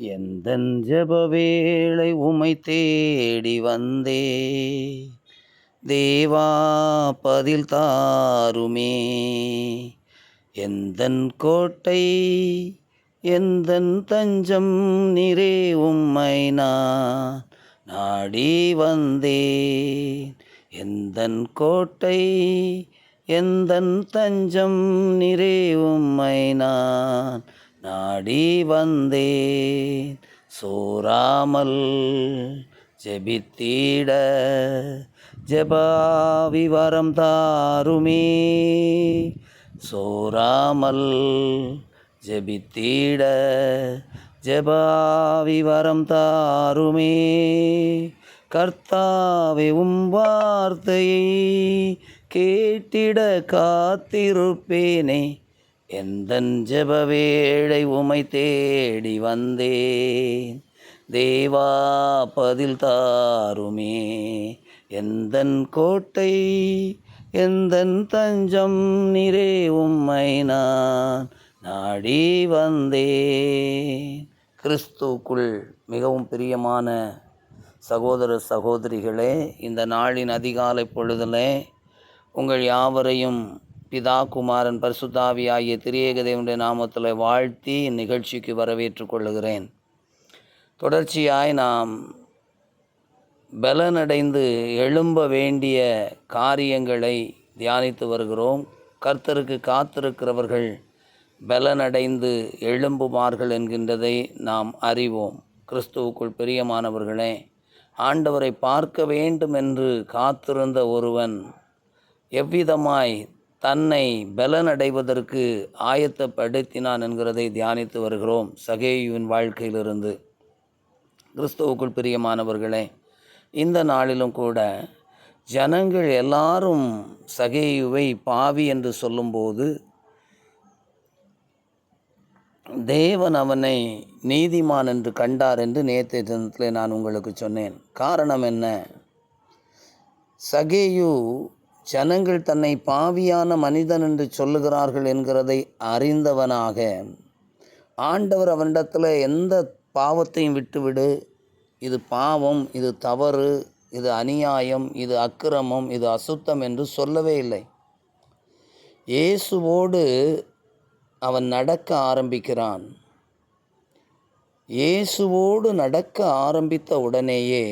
எந்தன் ஜபவேளை உமை தேடி வந்தே? தேவா பதில் தாருமே. எந்தன் கோட்டை எந்தன் தஞ்சம் நிறே உம்மை நான் நாடி வந்தேன். எந்தன் கோட்டை எந்தன் தஞ்சம் நிறே உம்மை நான் நாடி வந்தேன். சோராமல் ஜெபித்தீட ஜெபாவி வரம் தாருமே. சோராமல் ஜெபித்தீட ஜெபாவி வரம் தாருமே. கர்த்தாவே உம் வார்த்தையை கேட்டிட காத்திருப்பேனே. எந்தன் ஜெப வேளை உமை தேடி வந்தேன்? தேவா பதில் தாருமே. எந்தன் கோட்டை எந்தன் தஞ்சம் நிறே உம்மை நான் நாடி வந்தேன். கிறிஸ்துக்குள் மிகவும் பிரியமான சகோதர சகோதரிகளே இந்த நாளின் அதிகாலை பொழுதில் உங்கள் யாவரையும் பிதா குமாரன் பரிசுத்தாவி ஆகிய திரியேகதேவனுடைய நாமத்தில் வாழ்த்தி இந்நிகழ்ச்சிக்கு வரவேற்று கொள்ளுகிறேன். தொடர்ச்சியாய் நாம் பலனடைந்து எழும்ப வேண்டிய காரியங்களை தியானித்து வருகிறோம். கர்த்தருக்கு காத்திருக்கிறவர்கள் பலனடைந்து எழும்புமார்கள் என்கின்றதை நாம் அறிவோம். கிறிஸ்துவுக்குள் பிரியமானவர்களே ஆண்டவரை பார்க்க வேண்டும் என்று காத்திருந்த ஒருவன் எவ்விதமாய் தன்னை பலனடைவதற்கு ஆயத்தப்படுத்தினான் என்கிறதை தியானித்து வருகிறோம் சகேயுவின் வாழ்க்கையிலிருந்து. கிறிஸ்துவுக்குள் பிரியமானவர்களே இந்த நாளிலும் கூட ஜனங்கள் எல்லாரும் சகேயுவை பாவி என்று சொல்லும்போது தேவன் அவனை நீதிமான் என்று கண்டார் என்று நேற்றைய தினத்தில் நான் உங்களுக்கு சொன்னேன். காரணம் என்ன? சகேயு ஜனங்கள் தன்னை பாவியான மனிதன் என்று சொல்லுகிறார்கள் என்கிறதை அறிந்தவனாக. ஆண்டவர் அவனிடத்தில் எந்த பாவத்தையும் விட்டுவிடு. இது பாவம் இது தவறு இது அநியாயம் இது அக்கிரமம் இது அசுத்தம் என்று சொல்லவே இல்லை. இயேசுவோடு அவன் நடக்க ஆரம்பிக்கிறான். இயேசுவோடு நடக்க ஆரம்பித்த உடனேயே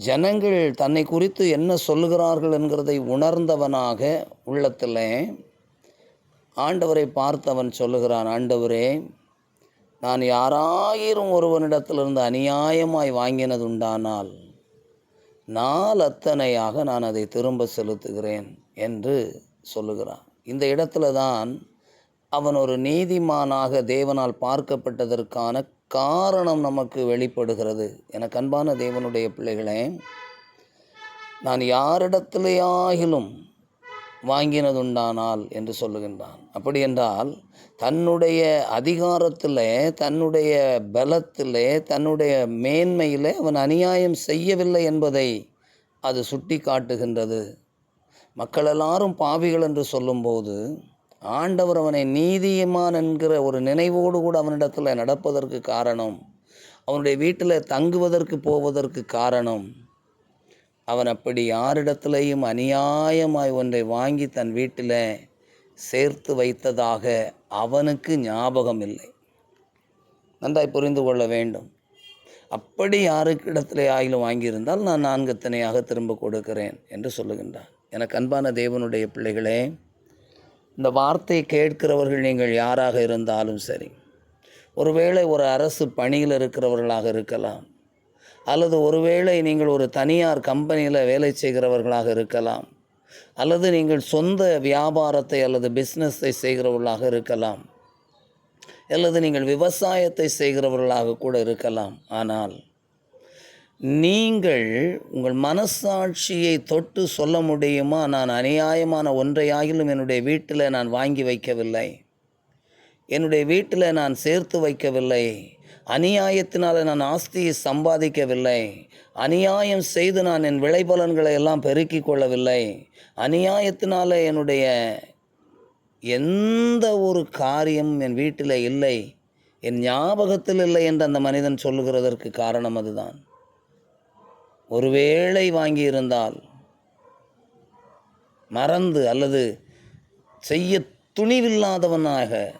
ஜனங்கள் தன்னை குறித்து என்ன சொல்லுகிறார்கள் என்கிறதை உணர்ந்தவனாக உள்ளத்தில் ஆண்டவரை பார்த்தவன் சொல்லுகிறான் ஆண்டவரே நான் யாராயிரம் ஒருவனிடத்திலிருந்து அநியாயமாய் வாங்கினது உண்டானால் நாள் அத்தனையாக நான் அதை திரும்ப செலுத்துகிறேன் என்று சொல்லுகிறான். இந்த இடத்துல தான் அவன் ஒரு நீதிமானாக தேவனால் பார்க்கப்பட்டதற்கான காரணம் நமக்கு வெளிப்படுகிறது. எனக்கு அன்பான தேவனுடைய பிள்ளைகளே நான் யாரிடத்திலேயாகிலும் வாங்கினதுண்டானால் என்று சொல்லுகின்றான். அப்படி என்றால் தன்னுடைய அதிகாரத்தில் தன்னுடைய பலத்தில் தன்னுடைய மேன்மையில் அவன் அநியாயம் செய்யவில்லை என்பதை அது சுட்டி காட்டுகின்றது மக்கள் எல்லாரும் பாவிகள் என்று சொல்லும்போது ஆண்டவர் அவனை நீதியமான் என்கிற ஒரு நினைவோடு கூட அவனிடத்தில் நடப்பதற்கு காரணம். அவனுடைய வீட்டில் தங்குவதற்கு போவதற்கு காரணம். அவன் அப்படி யாரிடத்திலையும் அநியாயமாய் ஒன்றை வாங்கி தன் வீட்டில் சேர்த்து வைத்ததாக அவனுக்கு ஞாபகம் இல்லை. நன்றாய் புரிந்து கொள்ள வேண்டும். அப்படி யாருக்கிடத்திலே ஆயிலும் வாங்கியிருந்தால் நான் நான்கு திணையாக திரும்ப கொடுக்கிறேன் என்று சொல்லுகின்றான். எனக்கு அன்பான தேவனுடைய பிள்ளைகளே இந்த வார்த்தையை கேட்கிறவர்கள் நீங்கள் யாராக இருந்தாலும் சரி ஒருவேளை ஒரு அரசு பணியில் இருக்கிறவர்களாக இருக்கலாம் அல்லது ஒருவேளை நீங்கள் ஒரு தனியார் கம்பெனியில் வேலை செய்கிறவர்களாக இருக்கலாம் அல்லது நீங்கள் சொந்த வியாபாரத்தை அல்லது பிஸ்னஸை செய்கிறவர்களாக இருக்கலாம் அல்லது நீங்கள் விவசாயத்தை செய்கிறவர்களாக கூட இருக்கலாம். ஆனால் நீங்கள் உங்கள் மனசாட்சியை தொட்டு சொல்ல முடியுமா? நான் அநியாயமான ஒன்றையாகிலும் என்னுடைய வீட்டில் நான் வாங்கி வைக்கவில்லை. என்னுடைய வீட்டில் நான் சேர்த்து வைக்கவில்லை. அநியாயத்தினால் நான் ஆஸ்தியை சம்பாதிக்கவில்லை. அநியாயம் செய்து நான் என் விளைபலன்களை எல்லாம் பெருக்கிக் கொள்ளவில்லை. அநியாயத்தினால் என்னுடைய எந்த ஒரு காரியம் என் வீட்டில் இல்லை. என் ஞாபகத்தில் இல்லை என்று அந்த மனிதன் சொல்லுகிறதற்கு காரணம் அதுதான். ஒருவேளை வாங்கியிருந்தால் மறந்து அல்லது செய்ய துணிவில்லாதவனாக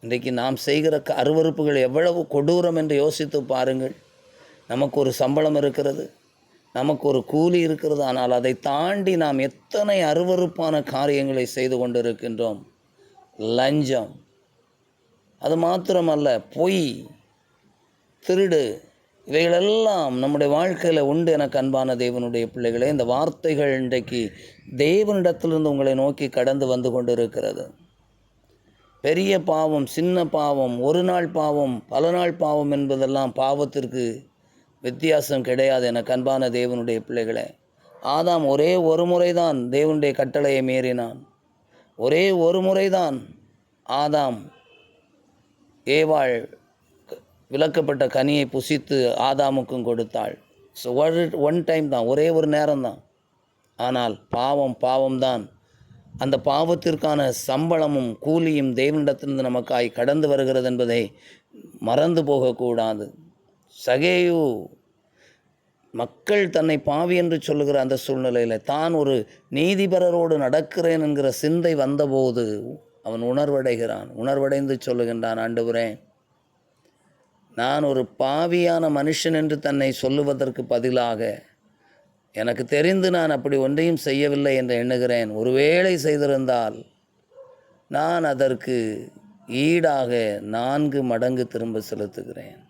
இன்றைக்கு நாம் செய்கிற க- அருவருப்புகள் எவ்வளவு கொடூரம் என்று யோசித்து பாருங்கள். நமக்கு ஒரு சம்பளம் இருக்கிறது நமக்கு ஒரு கூலி இருக்கிறது ஆனால் அதை தாண்டி நாம் எத்தனை அருவருப்பான காரியங்களை செய்து கொண்டிருக்கின்றோம். லஞ்சம். அது மாத்திரமல்ல பொய் திருடு இவைகளெல்லாம் நம்முடைய வாழ்க்கையில் உண்டு எனக்கு அன்பான தேவனுடைய பிள்ளைகளே இந்த வார்த்தைகள் இன்றைக்கு தேவனிடத்திலிருந்து உங்களை நோக்கி கடந்து வந்து கொண்டிருக்கிறது. பெரிய பாவம் சின்ன பாவம் ஒரு நாள் பாவம் பல நாள் பாவம் என்பதெல்லாம் பாவத்திற்கு வித்தியாசம் கிடையாது எனக்கு அன்பான தேவனுடைய பிள்ளைகளே. ஆதாம் ஒரே ஒரு முறைதான் தேவனுடைய கட்டளையை மீறினான். ஒரே ஒரு முறைதான் ஆதாம் ஏவாள் விளக்கப்பட்ட கனியை புசித்து ஆதாமுக்கும் கொடுத்தாள். ஸோ ஒன் டைம் தான் ஒரே ஒரு நேரம் தான் ஆனால் பாவம் பாவம்தான். அந்த பாவத்திற்கான சம்பளமும் கூலியும் தேவனிடத்திலிருந்து நமக்காய் கடந்து வருகிறது என்பதை மறந்து போகக்கூடாது. சகேயு மக்கள் தன்னை பாவி என்று சொல்லுகிற அந்த சூழ்நிலையில் தான் ஒரு நீதிபரரோடு நடக்கிறேன் என்கிற சிந்தை வந்தபோது அவன் உணர்வடைகிறான். உணர்வடைந்து சொல்லுகின்றான் ஆண்டவரே நான் ஒரு பாவியான மனுஷன் என்று தன்னை சொல்லுவதற்கு பதிலாக எனக்கு தெரிந்து நான் அப்படி ஒன்றையும் செய்யவில்லை என்று எண்ணுகிறேன். ஒருவேளை செய்திருந்தால் நான் அதற்கு ஈடாக நான்கு மடங்கு திரும்ப செலுத்துகிறேன்.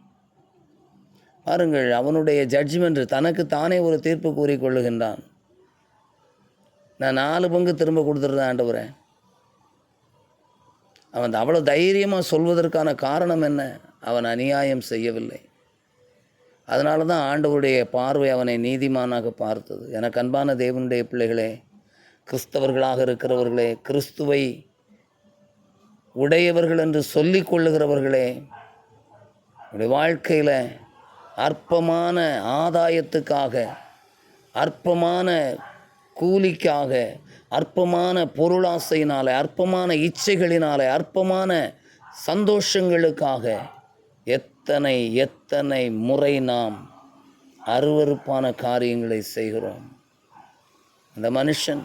பாருங்கள் அவனுடைய ஜட்ஜ்மெண்ட் தனக்கு தானே ஒரு தீர்ப்பு கூறிக்கொள்ளுகின்றான் நான் நாலு பங்கு திரும்ப கொடுத்துருந்தேன் அவன் அவ்வளோ தைரியமாக சொல்வதற்கான காரணம் என்ன? அவன் அநியாயம் செய்யவில்லை. அதனால தான் ஆண்டவருடைய பார்வை அவனை நீதிமானாக பார்த்தது. எனக்கு அன்பான தேவனுடைய பிள்ளைகளே கிறிஸ்தவர்களாக இருக்கிறவர்களே கிறிஸ்துவை உடையவர்கள் என்று சொல்லிக் கொள்ளுகிறவர்களே உடைய வாழ்க்கையில் அற்பமான ஆதாயத்துக்காக அற்பமான கூலிக்காக அற்பமான பொருளாசையினாலே அற்பமான இச்சைகளினாலே அற்பமான சந்தோஷங்களுக்காக எத்தனை எத்தனை முறை நாம் அருவருப்பான காரியங்களை செய்கிறோம். அந்த மனுஷன்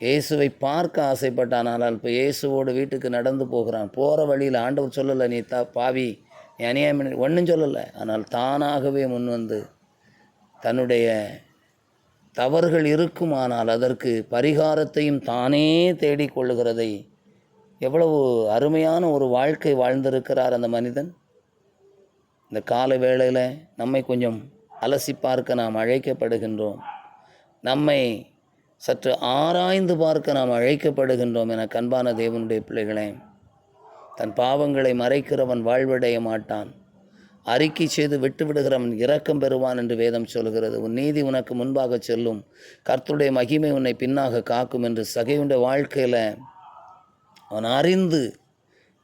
இயேசுவை பார்க்க ஆசைப்பட்டான். ஆனால் இப்போ இயேசுவோடு வீட்டுக்கு நடந்து போகிறான். போகிற வழியில் ஆண்டவர் சொல்லலை நீ தா பாவி நீ அநியாயம் ஒன்றும் சொல்லலை. ஆனால் தானாகவே முன் வந்து தன்னுடைய தவறுகள் இருக்குமானால் அதற்கு பரிகாரத்தையும் தானே தேடிக்கொள்ளுகிறதை எவ்வளவு அருமையான ஒரு வாழ்க்கை வாழ்ந்திருக்கிறார் அந்த மனிதன். இந்த கால வேளையில் நம்மை கொஞ்சம் அலசி பார்க்க நாம் அழைக்கப்படுகின்றோம். நம்மை சற்று ஆராய்ந்து பார்க்க நாம் அழைக்கப்படுகின்றோம் என கண்பான தேவனுடைய பிள்ளைகளே. தன் பாவங்களை மறைக்கிறவன் வாழ்வடைய மாட்டான். அறிக்கை செய்து விட்டு விடுகிறவன் இரக்கம் பெறுவான் என்று வேதம் சொல்கிறது. உன் நீதி உனக்கு முன்பாக செல்லும். கர்த்தருடைய மகிமை உன்னை பின்னாக காக்கும் என்று சகையுண்ட வாழ்க்கையில் அவன் அறிந்து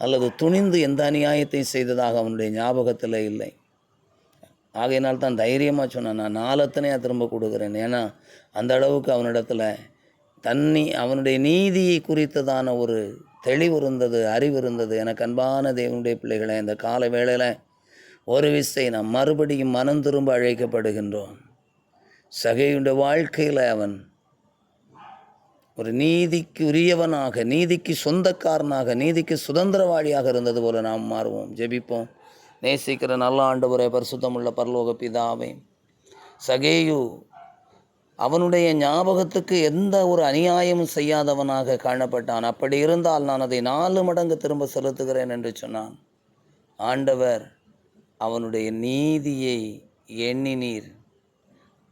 அல்லது துணிந்து எந்த அநியாயத்தையும் செய்ததாக அவனுடைய ஞாபகத்தில் இல்லை. ஆகையினால் தான் தைரியமாக சொன்னான் நான் நாலத்தனையாக திரும்ப கொடுக்குறேன். ஏன்னா அந்த அளவுக்கு அவனிடத்தில் தண்ணி அவனுடைய நீதியை குறித்ததான ஒரு தெளிவு இருந்தது அறிவு இருந்தது. எனக்கு அன்பான தேவனுடைய பிள்ளைகளை இந்த கால வேளையில் ஒரு விசை நாம் மறுபடியும் மனம் திரும்ப அழைக்கப்படுகின்றோம். சகையுடைய வாழ்க்கையில் அவன் ஒரு நீதிக்கு உரியவனாக நீதிக்கு சொந்தக்காரனாக நீதிக்கு சுதந்திரவாளியாக இருந்தது போல நாம் மாறுவோம் ஜெபிப்போம். நேசிக்கிற நல்ல ஆண்டவரே பரிசுத்தமுள்ள பரலோக பிதாவே சகேயு அவனுடைய ஞாபகத்துக்கு எந்த ஒரு அநியாயமும் செய்யாதவனாக காணப்பட்டான். அப்படி இருந்தால் நான் அதை நாலு மடங்கு திரும்ப செலுத்துகிறேன் என்று சொன்னான். ஆண்டவர் அவனுடைய நீதியை எண்ணினீர்.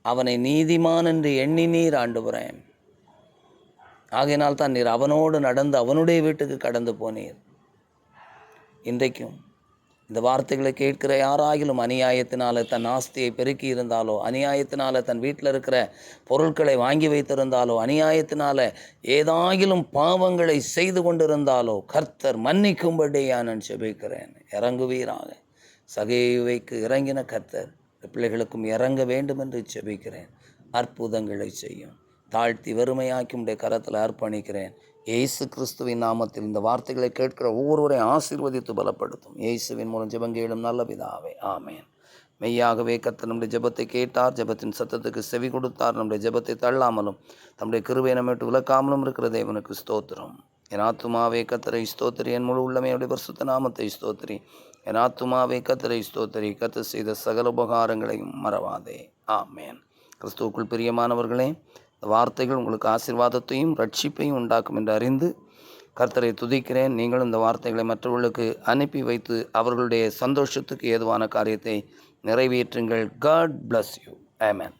அவனை நீதிமான் என்று எண்ணினீர் ஆண்டவரேன் ஆகையினால் தான் நீர் அவனோடு நடந்து அவனுடைய வீட்டுக்கு கடந்து போனீர். இன்றைக்கும் இந்த வார்த்தைகளை கேட்கிற யாராகிலும் அநியாயத்தினால தன் ஆஸ்தியை பெருக்கி இருந்தாலோ அநியாயத்தினால தன் வீட்டில் இருக்கிற பொருட்களை வாங்கி வைத்திருந்தாலோ அநியாயத்தினால ஏதாகிலும் பாவங்களை செய்து கொண்டிருந்தாலோ கர்த்தர் மன்னிக்கும்படி நான் செபிக்கிறேன். இறங்குவீராக. சகைவைக்கு இறங்கின கர்த்தர் பிள்ளைகளுக்கும் இறங்க வேண்டும் என்று செபிக்கிறேன். அற்புதங்களை செய்யும். தாழ்த்தி வெறுமையாக்கி உடைய கரத்தில் அர்ப்பணிக்கிறேன். ஏசு கிறிஸ்துவின் நாமத்தில் இந்த வார்த்தைகளை கேட்கிற ஒவ்வொருவரையும் ஆசீர்வதித்து பலப்படுத்தும். இயேசுவின் மூலம் ஜெபங்கேளும் நல்ல பிதாவே. ஆமேன். மெய்யாகவே கத்த நம்முடைய ஜெபத்தை கேட்டார். ஜெபத்தின் சத்தத்துக்கு செவி கொடுத்தார். நம்முடைய ஜெபத்தை தள்ளாமலும் தம்முடைய கிருவை நம்ம விட்டு விலக்காமலும் இருக்கிற தேவனுக்கு ஸ்தோத்திரம். என் ஆத்துமாவே கத்தரை ஸ்தோத்திரி. என் முழு உள்ளமையுடைய பரிசுத்த நாமத்தை ஸ்தோத்திரி. என் ஆத்துமாவே கத்தரை ஸ்தோத்திரி. கத்து செய்த சகல உபகாரங்களையும் மறவாதே. ஆமேன். கிறிஸ்துவுக்குள் பிரியமானவர்களே வார்த்தைகள் உங்களுக்கு ஆசீர்வாதத்தையும் ரட்சிப்பையும் உண்டாக்கும் என்று அறிந்து கர்த்தரை துதிக்கிறேன். நீங்களும் இந்த வார்த்தைகளை மற்றவர்களுக்கு அனுப்பி வைத்து அவர்களுடைய சந்தோஷத்துக்கு ஏதுவான காரியத்தை நிறைவேற்றுங்கள். God bless you amen